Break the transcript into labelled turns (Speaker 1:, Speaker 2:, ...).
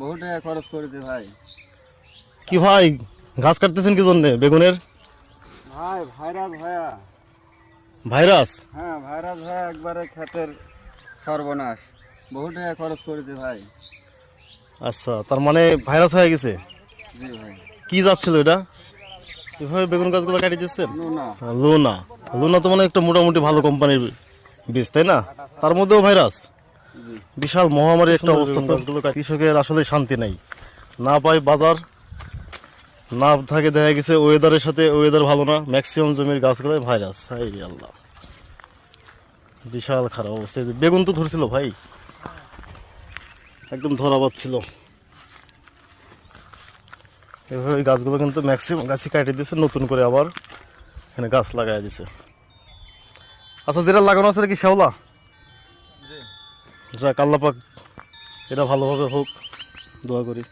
Speaker 1: বহু টাকা খরচ করেছে ভাই।
Speaker 2: কি ভাই ঘাস কাটতেছেন কি জন্যে? বেগুনের?
Speaker 1: ভাই ভাইরাস ভাইয়া।
Speaker 2: ভাইরাস?
Speaker 1: হ্যাঁ ভাইরাস ভাইয়া একবারে ক্ষেতের সর্বনাশ। বহু টাকা খরচ করেছে ভাই।
Speaker 2: আচ্ছা তার মানে ভাইরাস হয়ে গেছে?
Speaker 1: জি ভাই।
Speaker 2: কি যাচ্ছিল এটা? এভাবে বেগুন গাছগুলো কাটিয়ে দিচ্ছেন? লুনা। লুনা তো মানে একটা মোটামুটি ভালো কোম্পানির বীজ তাই না? তার মধ্যেও ভাইরাস? বিশাল মহামারী একটা অবস্থা তো। কৃষকের আসলে শান্তি নাই। না পায় বাজার না থাকে দেখা গেছে ওয়েদারের সাথে ওয়েদার ভালো না। ম্যাক্সিমাম জমির গাছগুলোয় ভাইরাস হাই আল্লাহ। বিশাল খারাপ অবস্থা। বেগুন তো ধরছিল ভাই। একদম ধরা পাচ্ছিল এভাবে গাছগুলো কিন্তু ম্যাক্সিমাম গাছই কাটিয়ে দিয়েছে। নতুন করে আবার এখানে গাছ লাগাই দিছে। আচ্ছা যেটা লাগানো আছে কি শেওলা যাক আল্লাপাক এটা ভালোভাবে হোক দোয়া করি।